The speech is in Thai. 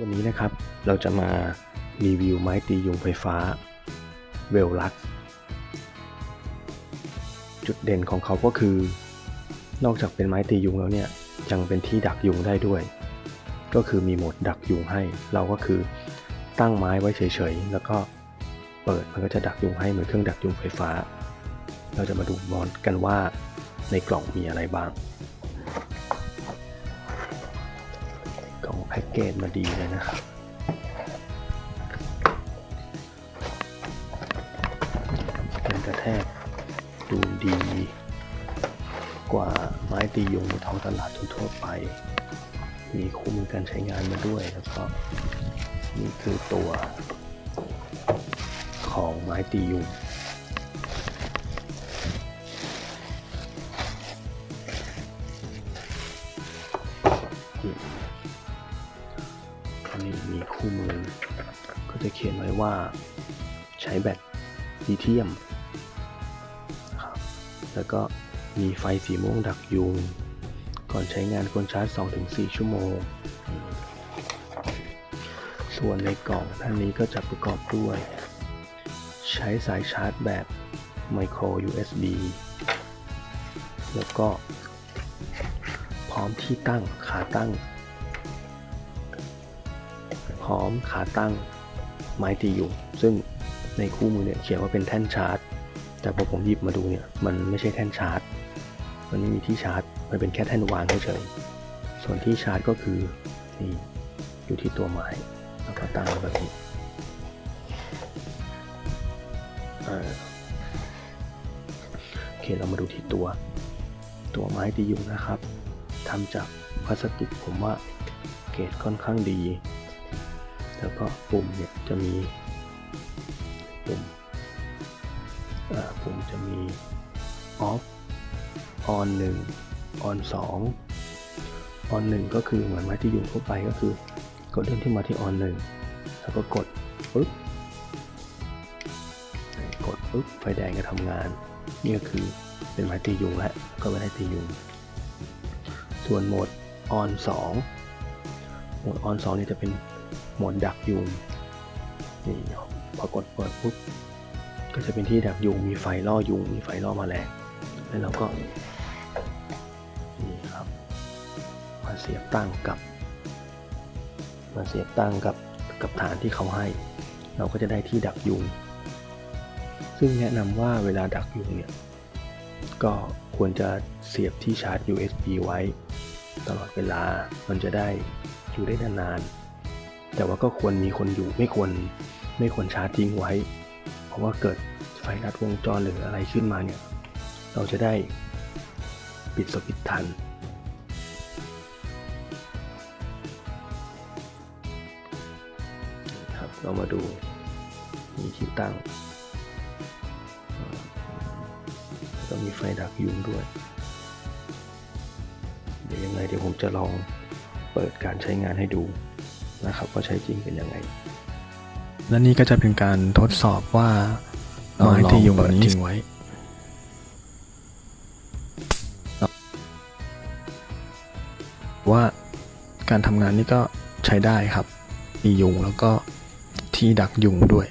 วันนี้นะครับเราจะมารีวิวไม้ตียุงไฟฟ้าเวลลักจุดเด่นของเขาก็คือ นอกจากเป็นไม้ตียุงแล้วเนี่ยยังเป็นที่ดักยุงได้ด้วย ก็คือมีโหมดดักยุงให้ เราก็คือตั้งไม้ไว้เฉยๆ แล้วก็เปิดมันก็จะดักยุงให้เหมือนเครื่องดักยุงไฟฟ้า เราจะมาดูมอนกันว่าในกล่องมีอะไรบ้าง พ็กเกจมาดีเลยนะครับเป็นกระแทกดูดีกว่าไม้ตียุงในท้องตลาดทั่วไป มีคู่มือการใช้งานมาด้วยแล้วก็นี่คือตัวของไม้ตียุง คู่มือ ก็จะเขียนไว้ว่าใช้แบตลิเธียมครับแล้วก็มีไฟสีม่วงดักยุง ก่อนใช้งานควรชาร์จ 2-4 ชั่วโมง ส่วนในกล่องท่านนี้ก็จะประกอบด้วย ใช้สายชาร์จแบบ micro USB แล้วก็พร้อมที่ตั้งขาตั้ง พร้อมขาตั้งไม้ตียุงซึ่งในคู่มือเนี่ยเขียนว่าเป็นแท่นชาร์จ แต่พอผมหยิบมาดูเนี่ยมันไม่ใช่แท่นชาร์จ มันไม่มีที่ชาร์จ มันเป็นแค่แท่นวางเฉยๆส่วนที่ชาร์จก็คือนี่อยู่ที่ตัวไม้แล้วก็ตั้งแบบนี้โอเคเรามาดูที่ตัว ตัวไม้ตียุงนะครับทำจากพลาสติกผมว่าเกรดค่อนข้างดี แล้วก็ปุ่มเนี่ยจะมีปุ่มอ่าปุ่มจะมี off on 1 on 2 on 1 ก็คือเหมือนไม้ที่ยุงทั่วไปก็คือกดเลื่อนที่มาที่ on 1 แล้วก็กดปึ๊บกดปึ๊บไฟแดงจะทำงาน นี่ก็คือเป็นไม้ตียุงแล้วก็ไม่ได้ตียุง ส่วนโหมด on 2โหมด on 2นี่จะเป็น หมดดักยุงนี่พอกดเปิดปุ๊บก็จะเป็นที่ดักยุงมีไฟล่อยุงมีไฟล่อแมลงแล้วเราก็นี่ครับมาเสียบตั้งกับมาเสียบตั้งกับกับฐานที่เขาให้ เราก็จะได้ที่ดักยุง ซึ่งแนะนำว่าเวลาดักยุงเนี่ยก็ควรจะเสียบที่ชาร์จ USB ไว้ ตลอดเวลามันจะได้อยู่ได้นานๆ แต่ว่าก็ควรมีคนอยู่ไม่ควรไม่ควรชาร์จทิ้งไว้ เพราะว่าเกิดไฟลัดวงจรหรืออะไรขึ้นมาเนี่ย เราจะได้ปิดสวิตช์ทัน ครับเรามาดูมีที่ตั้งแล้วก็มีไฟดักยุงด้วย เดี๋ยวยังไงเดี๋ยวผมจะลองเปิดการใช้งานให้ดู นะครับว่าใช้จริงเป็นยังไง และนี่ก็จะเป็นการทดสอบว่าไม้ที่ยุงนี้ทิ้งไว้ว่าการทำงานนี่ก็ใช้ได้ครับ มียุงแล้วก็ที่ดักยุงด้วย